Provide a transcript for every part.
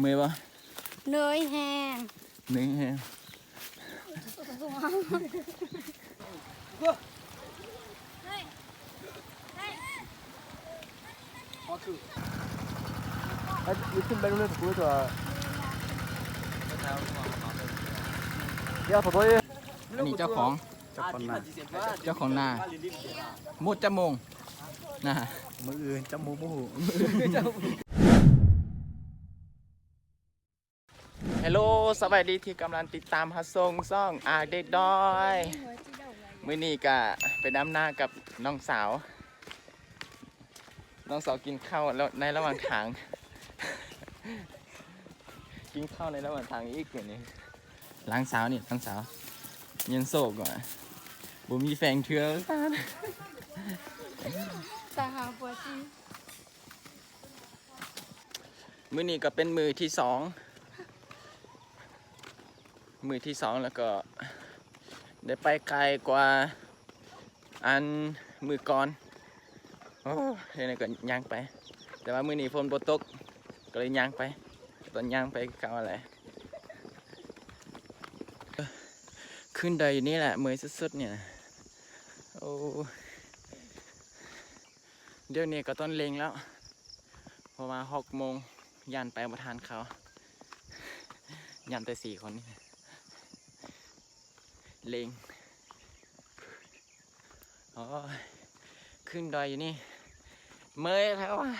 เมื่อยปะเนยแห้งเนยแห้งไอ้ยขึ้นไปเรื่อยๆกูจะเดี๋ยวถอยอันนี้เจ้าของ เจ้าของน้าเจ้าของหน้ามุดจมงนะมืออื่นจมูกมู ฮัลโหลสวัสดีที่กำลังติดตามฮัสซงซ่องอาเด็กดอยมื้อนี้ก็ไปดำนากับน้องสาว น้องสาวกินข้าวแล้วในระหว่างทาง กินข้าวในระหว่างทางอีกอย่างนี้หล้างสาวนี่หล้างสาวยังโศกก่อนบ่มีแฟงเทือแต่หาปวดจีมือนี้ก็เป็นมือที่สอง มือที่สองแล้วก็ได้ไปไกลกว่าอันมือก่อนโอ้เดี๋ยวนี้ก็ย่างไป แต่ว่ามือนี้ฝนบ่ตกก็เลยย่างไป ตอนย่างไปกล่าอะไรขึ้นใดอยู่นี่แหละมือสุดๆเนี่ยโอ้เดี๋ยวนี้ก็ต้นเลงแล้วพราะว่าหกโมงยันไปประทานเขายันแต่สี่คนนี่ เลงโอ้ยขึ้นดอยอยู่นี่ เมื่อยแล้วอะ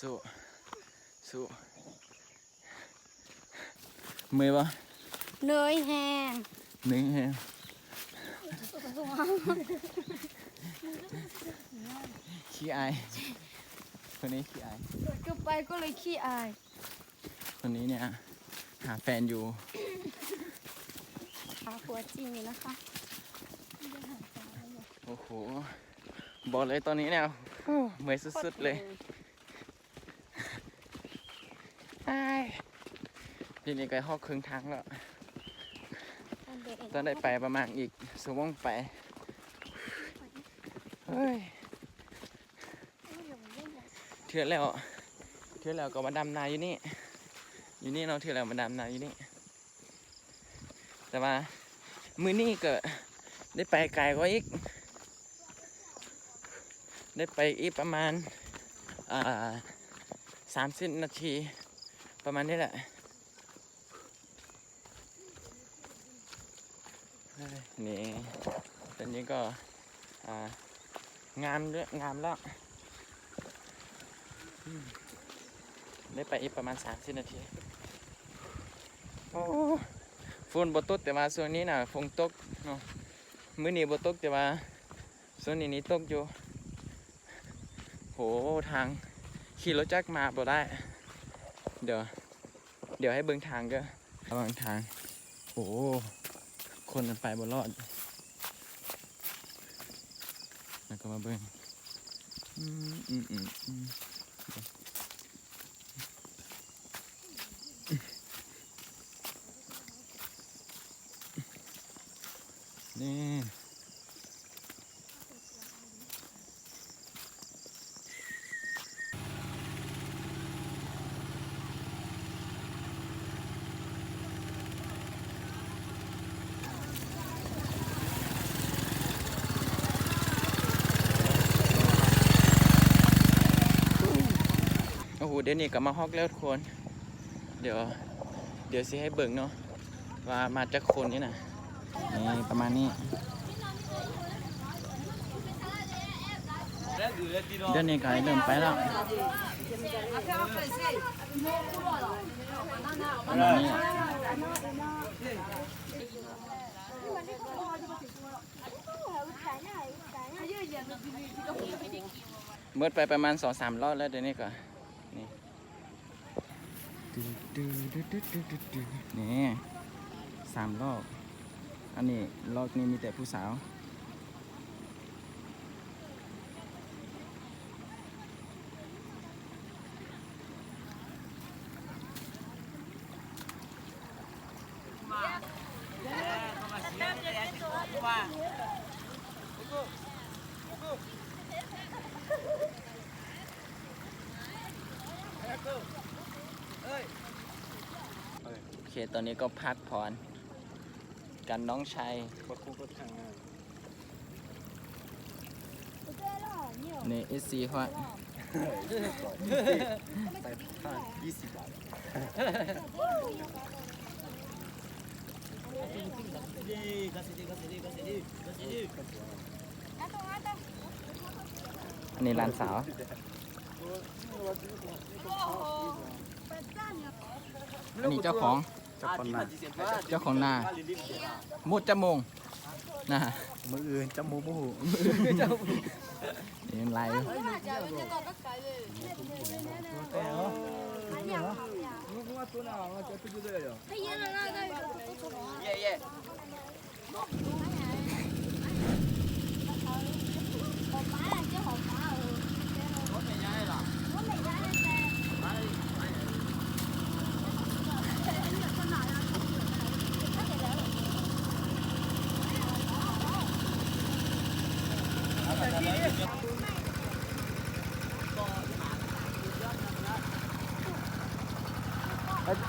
สู้สู้เมื่อยปะเนยแห้งเหนื่อยแฮะขี้อาย คนนี้ขี้อายก็ไปก็เลยขี้อาย คนนี้เนี่ย หาแฟนอยู่ หาปวดจีนะคะโอ้โห บอกเลยตอนนี้เนี่ยโอ้เหมื่อยสุดๆเลยอ้ายทีนี้ก็หอกครึ่งทางแล้ว ตอนได้ไปประมาณอีกสวงไป เฮ้ย เทือแล้วเทือแล้วก็มาดำนาอยู่นี่ อยู่นี่เนาเทือแล้วมาดำนาอยู่นี่ แต่ว่ามือนี่ก็ได้ไปไกลกว่าอีก ได้ไปอีกประมาณอ่าสามสิบนาทีประมาณนี้แหละนี่ตอนนี้ก็งามด้วยงามแล้ว ได้ไปอีกประมาณสามสิบนาทีโอ้ฝนบตกแต่ว่าช่วงนี้น่ะฝนตกเนาะมื้อนี้บตกแต่ว่าช่วงนี้นี่ตกอยู่โหทางขี่รถจักรมาบ่ได้ เดี๋ยว เดี๋ยวให้เบิ่งทางก็ระว่างทางโอ้คนมันไปบ่รอดแล้วก็มาเบิ่งอืมอืมอืม นี่โอ้โหเดี๋ยวนี้ก็มาฮอกแล้วทุกคน เดี๋ยว เดี๋ยวสิให้เบิ่งเนาะว่ามาจากคนนี่นะ นี่ประมาณนี้เดี๋ยวนี้ก็เริ่มไปแล้วประมาณนี้เมื่อไปประมาณสองสามรอบแล้วเดี๋ยวนี้ก็นี่นี่สามรอบ อันนี้ล็อกนี้มีแต่ผู้สาวโอเค ตอนนี้ก็พักผ่อน กันน้องชายบักคูก็ทางงานในเอซีฮะใส่ผ้ายี่สิบบาทอันนี้ร้านสาวอันนี้เจ้าของ เจ้าคนหนาเจ้าของนามุดจมูกนะมืออื่นจมูกมือจมูกนี่มันไหลเย่เย่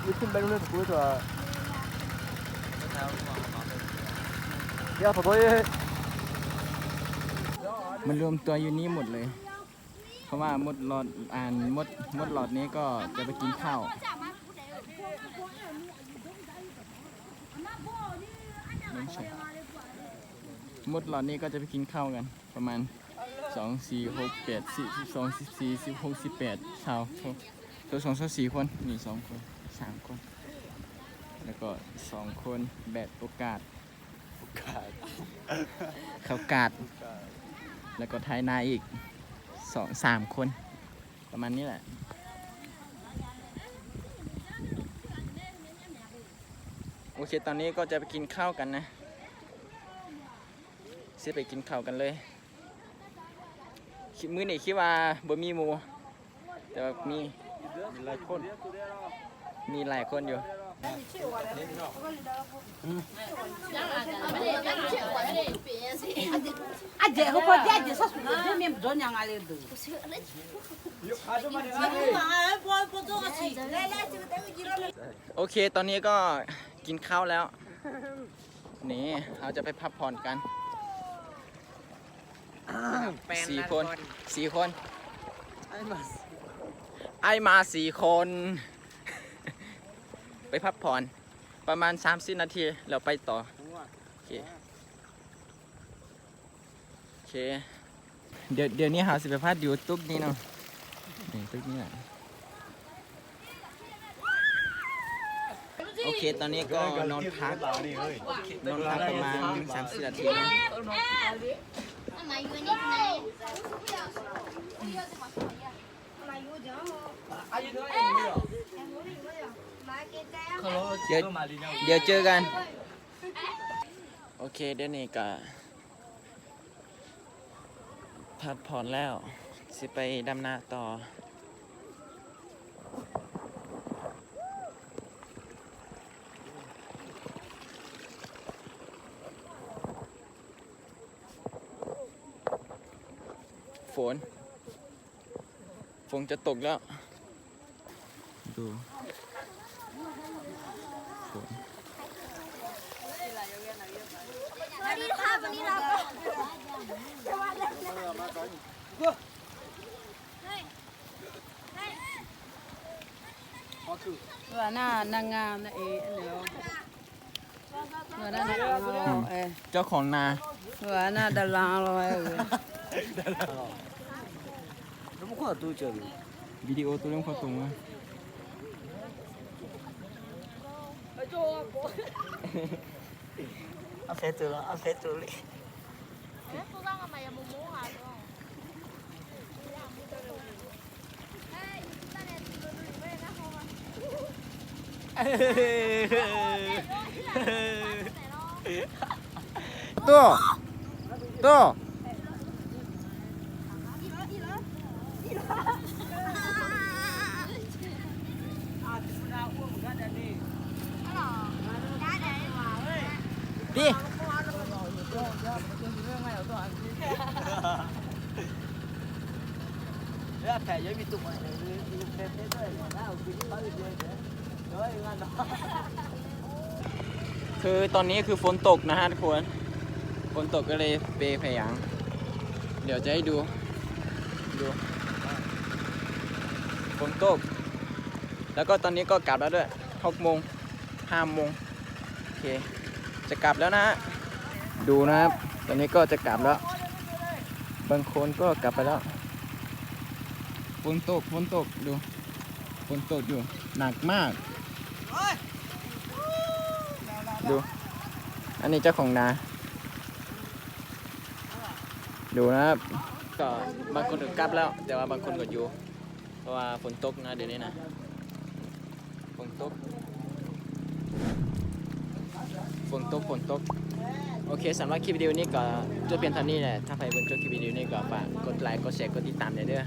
đi xin bên luôn cuối rồi đeo thỏ tôi mình รวมตัวอยู่นี่หมดเลย เพราะว่ามดหลอดอ่านมดมดหลอดนี้ก็จะไปกินข้าวมดหลอดนี้ก็จะไปกินข้าวกัน ประมาณ2 4 6 8 4 12 14 16 18ชาวตัวสองสองสี่คนนี่สองคนสามคน แล้วก็สองคนแบดโอกาสเขากาด แล้วก็ไทยนาอีกสองสามคน ประมาณนี้แหละโอเค ตอนนี้ก็จะไปกินข้าวกันนะสิไปกินข้าวกันเลยคิด มื้อนี้คิดว่าบ่มีหมูแต่ว่ามีมีหลายคน มีหลายคนอยู่อาเดี๋เขาบออาเดี๋สักสุดท้างโอเค ตอนนี้ก็กินข้าวแล้ว นี่เราจะไปพักผ่อนกัน สี่คนสี่คนไอมาสี่คน ไปพักผ่อน ประมาณ 3 0 นาทีแล้วไปต่อโอเค โอเค เดี๋ยวเดี๋ยวนี้หาสิไปพักอยู่ตุ๊กนี้เนาะนี่ตุ๊กนี้แหละโอเค ตอนนี้ก็นอนพัก นอนพักประมาณ30นาทีนะ เดี๋ยวเดี๋ยวเจอกัน โอเคเดี๋ยวนี้ก็พักผ่อนแล้ว สิไปดำนาต่อ ฝน ฝนจะตกแล้ว ดูฝนวันนี้ค่ะวันนี้เราก็จะมาเล่นว่าหน้านางงามนะเอ๋เหลียวว่าหน้านางงามเอ๋เจ้าของนาว่าหน้าดาราเลอยเอ๋ Ah. Apa tu je? Video tu yang patung lah. Ajo aku. Afet tu lah, afet tu ni. Aku kan sama yang mumu ha tu. Tuh. Tuh. นี้คือฝนตกนะฮะทุกคนฝนตกก็เลยเปพยาง เดี๋ยวจะให้ดู ดูฝนตก แล้วก็ตอนนี้ก็กลับแล้วด้วยหกโมงห้าโมงโอเค จะกลับแล้วนะ ดูนะครับ ตอนนี้ก็จะกลับแล้ว บางคนก็กลับไปแล้ว นตกฝนตกดูฝนตกอยู่หนักมาก ดู อันนี้เจ้าของนา ดูนะครับก็บางคนก็กลับแล้ว แต่ว่าบางคนก็อยู่ เพราะว่าฝนตกนะเดี๋ยวนี้นะฝนตกฝนตกฝนตก โอเคสำหรับคลิปวิดีโอนี้ก็จบเพียงเท่านี้แหละถ้าใครเบิ่งจบคลิปวิดีโอนี้ก็ฝากกดไลค์กดแชร์กดติดตามได้เด้อ